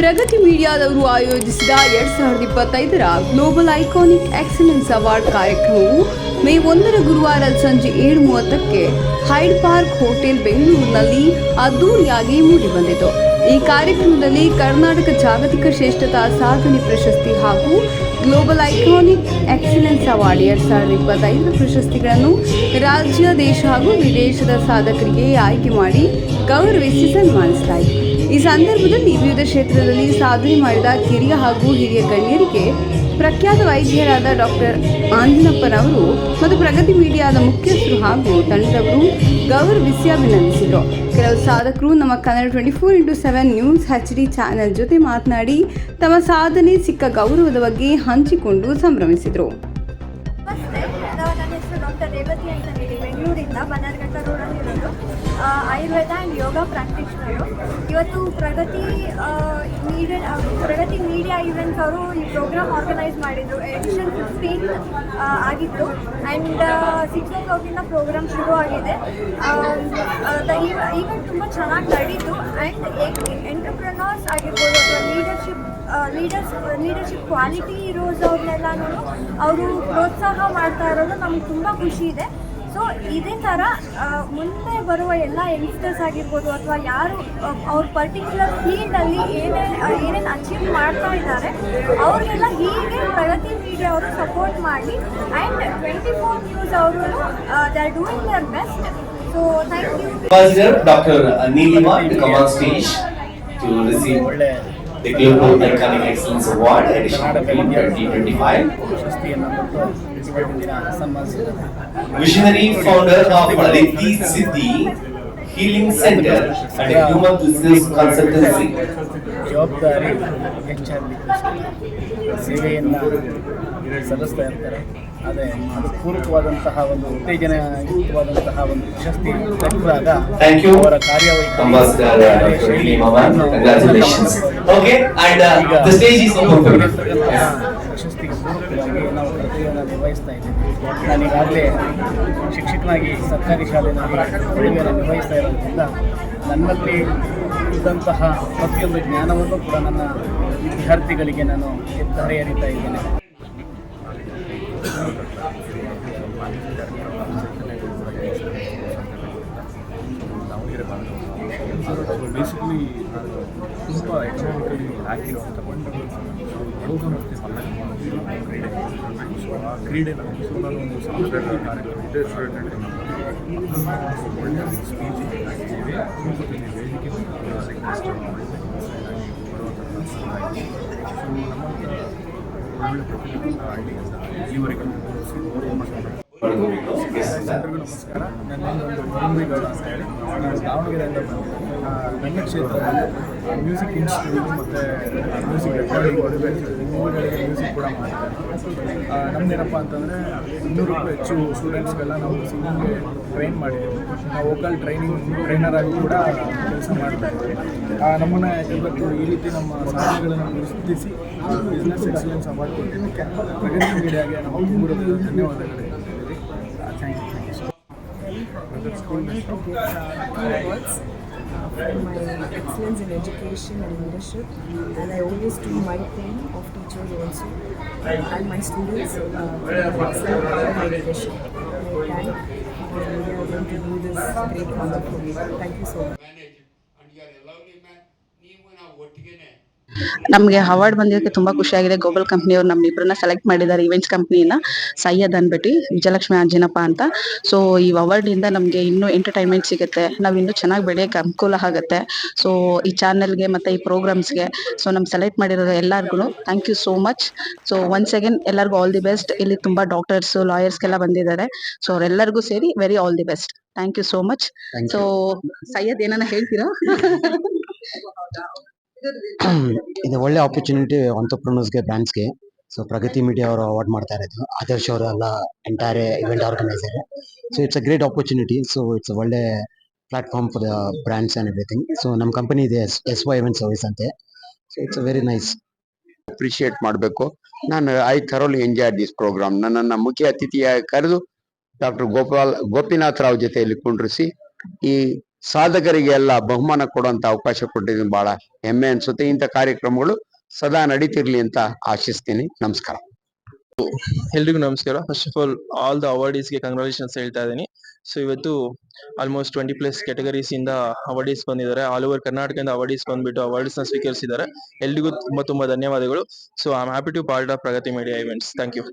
ಪ್ರಗತಿ ಮೀಡಿಯಾದವರು ಆಯೋಜಿಸಿದ ಎರಡ್ ಸಾವಿರದ ಇಪ್ಪತ್ತೈದರ ಗ್ಲೋಬಲ್ ಐಕಾನಿಕ್ ಎಕ್ಸಲೆನ್ಸ್ ಅವಾರ್ಡ್ ಕಾರ್ಯಕ್ರಮವು ಮೇ ಒಂದರ ಗುರುವಾರ ಸಂಜೆ ಏಳು ಮೂವತ್ತಕ್ಕೆ ಹೈಡ್ ಪಾರ್ಕ್ ಹೋಟೆಲ್ ಬೆಂಗಳೂರಿನಲ್ಲಿ ಅದ್ದೂರಿಯಾಗಿ ಮೂಡಿಬಂದಿತು. ಈ ಕಾರ್ಯಕ್ರಮದಲ್ಲಿ ಕರ್ನಾಟಕ ಜಾಗತಿಕ ಶ್ರೇಷ್ಠತಾ ಸಾಧನೆ ಪ್ರಶಸ್ತಿ ಹಾಗೂ ಗ್ಲೋಬಲ್ ಐಕಾನಿಕ್ ಎಕ್ಸಲೆನ್ಸ್ ಅವಾರ್ಡ್ ಎರಡ್ ಸಾವಿರದ ಇಪ್ಪತ್ತೈದು ಪ್ರಶಸ್ತಿಗಳನ್ನು ರಾಜ್ಯ, ದೇಶ ಹಾಗೂ ವಿದೇಶದ ಸಾಧಕರಿಗೆ ಆಯ್ಕೆ ಮಾಡಿ ಗೌರವಿಸಿ ಸನ್ಮಾನಿಸಲಾಯಿತು. ಈ ಸಂದರ್ಭದಲ್ಲಿ ವಿವಿಧ ಕ್ಷೇತ್ರದಲ್ಲಿ ಸಾಧನೆ ಮಾಡಿದ ಕಿರಿಯ ಹಾಗೂ ಹಿರಿಯ ಗಣ್ಯರಿಗೆ ಪ್ರಖ್ಯಾತ ವೈದ್ಯರಾದ ಡಾಕ್ಟರ್ ಆಂಜನಪ್ಪನವರು ಮತ್ತು ಪ್ರಗತಿ ಮೀಡಿಯಾದ ಮುಖ್ಯಸ್ಥರು ಹಾಗೂ ತಂಡದವರು ಗೌರವಿಸಿ ಅಭಿನಂದಿಸಿದರು ಕೆಲವು ಸಾಧಕರು ನಮ್ಮ Kannada twenty four into seven news H D channel ಜೊತೆ ಮಾತನಾಡಿ, ತಮ್ಮ ಸಾಧನೆ ಸಿಕ್ಕ ಗೌರವದ ಬಗ್ಗೆ ಹಂಚಿಕೊಂಡು ಸಂಭ್ರಮಿಸಿದರು. ಡಾಕ್ಟರ್ ರೇವತಿ ಅಂತ ಹೇಳಿ ಬೆಂಗಳೂರಿಂದ ಬನ್ನರ್ಘಟ್ಟ ರೋಡಲ್ಲಿರೋದು ಇರೋದು. ಆಯುರ್ವೇದ ಆ್ಯಂಡ್ ಯೋಗ ಪ್ರಾಕ್ಟೀಷನರು ಇವತ್ತು Pragati media Pragati media events ಅವರು ಈ ಪ್ರೋಗ್ರಾಮ್ ಆರ್ಗನೈಸ್ ಮಾಡಿದ್ರು. ಎಡಿಷನ್ ಫಿಫ್ಟೀನ್ ಆಗಿತ್ತು. ಆ್ಯಂಡ್ ಸಿಕ್ಸ್ ಓ ಕ್ಲಾಕಿಂದ ಪ್ರೋಗ್ರಾಮ್ ಶುರು ಆಗಿದೆ ಈವೆಂಟ್ ತುಂಬ ಚೆನ್ನಾಗಿ ನಡೀತು. ಆ್ಯಂಡ್ ಎಂಟರ್ಪ್ರನರ್ಸ್ ಆಗಿರ್ಬೋದು ಅಥವಾ ಲೀಡರ್ಶಿಪ್ ಲೀಡರ್ಸ್ ಲೀಡರ್ಶಿಪ್ ಕ್ವಾಲಿಟಿ ಇರೋಸ್ ಅವ್ರನ್ನೆಲ್ಲನೂ ಅವರು ಪ್ರೋತ್ಸಾಹ ಮಾಡ್ತಾ ಇರೋದು ನಮ್ಗೆ ತುಂಬ ಖುಷಿ ಇದೆ. ಸೊ ಇದೇ ಥರ ಮುಂದೆ ಬರುವ ಎಲ್ಲ ಯಂಗ್ಸ್ಟರ್ಸ್ ಆಗಿರ್ಬೋದು ಅಥವಾ ಯಾರು ಅವ್ರ ಪರ್ಟಿಕ್ಯುಲರ್ ಫೀಲ್ಡಲ್ಲಿ ಏನೇನು ಏನೇನು ಅಚೀವ್ ಮಾಡ್ತಾ ಇದ್ದಾರೆ, ಅವ್ರಿಗೆಲ್ಲ ಹೀಗೆ ಪ್ರಗತಿ ಮೀಡಿಯಾ ಅವರು ಸಪೋರ್ಟ್ ಮಾಡಿ ಆ್ಯಂಡ್ ಟ್ವೆಂಟಿ ಫೋರ್ ನ್ಯೂಸ್ ಅವರು they are doing their best Ambassador Dr. Uh, Neelima to come on stage to receive the Global Iconic Excellence Award edition 2025. Visionary founder of Aditi Siddhi Healing Center and a human business consultancy. ಜವಾಬ್ದಾರಿ ಹೆಚ್ಚಾಗಿ ಸೇವೆಯನ್ನು ಸಲ್ಲಿಸ್ತಾ ಇರ್ತಾರೆ. ಆದರೆ ಅದು ಪೂರಕವಾದಂತಹ ಒಂದು ಉತ್ತೇಜನಯುಕ್ತವಾದಂತಹ ಒಂದು ಪ್ರಶಸ್ತಿ Thank ಅವರ ಕಾರ್ಯವೈಖರಿ uh. ಪ್ರಶಸ್ತಿಗೆ ಪೂರಕವಾಗಿ ನಾವು ಕರ್ತವ್ಯವನ್ನು ನಿರ್ವಹಿಸ್ತಾ ಇದ್ದೀವಿ. ನಾನೀಗಾಗಲೇ ಶಿಕ್ಷಕನಾಗಿ ಸರ್ಕಾರಿ ಶಾಲೆಯಲ್ಲಿ ಕರ್ತವ್ಯವನ್ನು ನಿರ್ವಹಿಸ್ತಾ ಇರೋದ್ರಿಂದ ನನ್ನಲ್ಲಿ ಇದ್ದಂತಹ ಪ್ರತಿಯೊಂದು ಜ್ಞಾನವನ್ನು ಕೂಡ ನನ್ನ ವಿದ್ಯಾರ್ಥಿಗಳಿಗೆ ನಾನು ಎತ್ತರೆಯರಿತಾ ಇದ್ದೇನೆ. ದಾವಣಗೆರೆ ಭಾಗದ ಬೇಸಿಕಲಿ ತುಂಬ ಎಕನಾಮಿಕಲಿ ಆಗಿರುವಂಥ ಯೋಗ ಮತ್ತು ಮಲ್ಲಕಂಬ ಕ್ರೀಡೆ. ಸೊ ಆ ಕ್ರೀಡೆ ನಮಗೆ ಸೊ ನಾನು ಒಂದು ಸಾಂಸ್ಕೃತಿಕ ಕಾರ್ಯಕ್ರಮ ಇದೆ. ಒಳ್ಳೆಯ ಸ್ಪೀಚ್ ಇದೆ ವೇದಿಕೆ ಬರುವಂಥ ಸೊ ನಮ್ಮಂಥ ಒಳ್ಳೆ ಪ್ರತಿಭೆ ಹಳ್ಳಿ ಇಲ್ಲಿವರೆಗೂ. ಎಲ್ರಿಗೂ ನಮಸ್ಕಾರ ನನ್ನ ಒಂದು ಮುಂಬೈಗೌಡ ಅಂತ ಹೇಳಿ ನಾನು ದಾವಣಗೆರೆಯಿಂದ ಬಂದಿದ್ದೀನಿ ನನ್ನ ಕ್ಷೇತ್ರದಲ್ಲಿ ಮ್ಯೂಸಿಕ್ ಇನ್ಸ್ಟಿಟ್ಯೂಟ್ ಮತ್ತು ಮ್ಯೂಸಿಕ್ ರೆಕಾರ್ಡಿಂಗ್ ಮೂವಿಗಳಿಗೆ ಮ್ಯೂಸಿಕ್ ಕೂಡ ಮಾಡ್ತಾರೆ ನಮ್ದೇನಪ್ಪ ಅಂತಂದರೆ ಇನ್ನೂರಕ್ಕೂ ಹೆಚ್ಚು ಸ್ಟೂಡೆಂಟ್ಸ್ಗೆಲ್ಲ ನಾವು ಸಿಂಗಿಂಗ್ಗೆ ಟ್ರೈನ್ ಮಾಡಿದ್ದೀವಿ ನಾವು ವೋಕಲ್ ಟ್ರೈನಿಂಗ್ ಟ್ರೈನರ್ ಆಗಿ ಕೂಡ ಕೆಲಸ ಮಾಡ್ತಾ ಇದ್ದೀವಿ ನಮ್ಮನ್ನ ಇವತ್ತು ಈ ರೀತಿ ನಮ್ಮ ಸಾಧನೆಗಳನ್ನು ಗುರುತಿಸಿ ಬಿಸ್ನೆಸ್ ಎಕ್ಸಲೆನ್ಸ್ ಅವಾರ್ಡ್ ಕೊಟ್ಟಿದ್ದಕ್ಕೆ ಪ್ರಗತಿ ಮೀಡಿಯಾಗೆ ನಾವು ಮೂರು trying to find so I to get uh, two awards for my excellence in education and leadership and I always do my thing of teachers also and my students uh, for my leadership. I thank media going to do this great me. Thank you so much. ನಮಗೆ award ಬಂದಿದ್ದಕ್ಕೆ ತುಂಬಾ ಖುಷಿಯಾಗಿದೆ global ಕಂಪ್ನಿಯವರು ನಮ್ಮಿಬ್ಬರನ್ನ select ಮಾಡಿದ್ದಾರೆ events ಕಂಪ್ನಿನ ಸೈಯದ್ ಅನ್ಬಿಟ್ಟು ವಿಜಯಲಕ್ಷ್ಮಿ ಅಂಜನಪ್ಪ ಅಂತ. ಸೊ ಈ ಅವಾರ್ಡ್ ಇಂದ ನಮಗೆ ಇನ್ನೂ ಎಂಟರ್ಟೈನ್ಮೆಂಟ್ ಸಿಗುತ್ತೆ. ನಾವು ಇನ್ನೂ ಚೆನ್ನಾಗಿ ಬೆಳೆಯೋಕೆ ಅನುಕೂಲ ಆಗುತ್ತೆ. ಸೊ ಈ ಚಾನೆಲ್ಗೆ ಮತ್ತೆ ಈ ಪ್ರೋಗ್ರಾಮ್ಸ್ಗೆ ಸೊ ನಮ್ಮ ಸೆಲೆಕ್ಟ್ ಮಾಡಿರೋ ಎಲ್ಲರಿಗೂ thank you so much so once again ಎಲ್ಲರಿಗೂ ಆಲ್ ದಿ ಬೆಸ್ಟ್ ಇಲ್ಲಿ ತುಂಬಾ ಡಾಕ್ಟರ್ಸ್ ಲಾಯರ್ಸ್ಗೆಲ್ಲ ಬಂದಿದ್ದಾರೆ. ಸೊ ಅವರೆಲ್ಲರಿಗೂ ಸೇರಿ very all the best thank you so much so Syed ಏನನ್ನ ಹೇಳ್ತೀರಾ? ಇದು ಒಳ್ಳೆ ಆಪರ್ಚುನಿಟಿ ಆಂಟರ್ಪ್ರನರ್ಸ್ಗೆ ಬ್ರ್ಯಾಂಡ್ಸ್ಗೆ ಸೊ ಪ್ರಗತಿ ಮೀಡಿಯಾ ಅವರು ಅವಾರ್ಡ್ ಮಾಡ್ತಾ ಇರೋದು. ಆದರ್ಶ್ ಅವರು ಎಲ್ಲ entire event organiser so it's a great opportunity so it's ಒಳ್ಳೆ platform for the brands and everything so ನಮ್ಮ ಕಂಪನಿ ಇದೆ ಎಸ್ ವೈ ಇವೆಂಟ್ ಸರ್ವಿಸ್ ಅಂತೆ. So it's very nice appreciate ಮಾಡಬೇಕು. ನಾನು I thoroughly enjoy this program ನನ್ನನ್ನು ಮುಖ್ಯ ಅತಿಥಿಯಾಗಿ ಕರೆದು ಡಾಕ್ಟರ್ ಗೋಪಾಲ್ ಗೋಪಿನಾಥ್ ರಾವ್ ಜೊತೆಯಲ್ಲಿ ಕುಂಡ್ರಿಸಿ ಈ ಸಾಧಕರಿಗೆ ಎಲ್ಲ ಬಹುಮಾನ ಕೊಡುವಂತ ಅವಕಾಶ ಕೊಟ್ಟಿದ್ದೀನಿ ಬಹಳ ಹೆಮ್ಮೆ ಅನ್ಸುತ್ತೆ. ಇಂಥ ಕಾರ್ಯಕ್ರಮಗಳು ಸದಾ ನಡೀತಿರ್ಲಿ ಅಂತ ಆಶಿಸ್ತೀನಿ. ನಮಸ್ಕಾರ. ಎಲ್ರಿಗೂ ನಮಸ್ಕಾರ. First of all all the ಅವಾರ್ಡೀಸ್ಗೆ congratulations ಹೇಳ್ತಾ ಇದ್ದೀನಿ. ಸೊ ಇವತ್ತು ಆಲ್ಮೋಸ್ಟ್ ಟ್ವೆಂಟಿ ಪ್ಲಸ್ ಕ್ಯಾಟಗರೀಸ್ ಇಂದ ಅವಾರ್ಡೀಸ್ ಬಂದಿದ್ದಾರೆ. ಆಲ್ ಓವರ್ ಕರ್ನಾಟಕದಿಂದ ಅವಾರ್ಡೀಸ್ ಬಂದ್ಬಿಟ್ಟು ಅವಾರ್ಡ್ಸ್ನ ಸ್ವೀಕರಿಸಿದ್ದಾರೆ. ಎಲ್ರಿಗೂ ತುಂಬಾ ತುಂಬಾ ಧನ್ಯವಾದಗಳು. So I am happy to part of Pragati media events thank you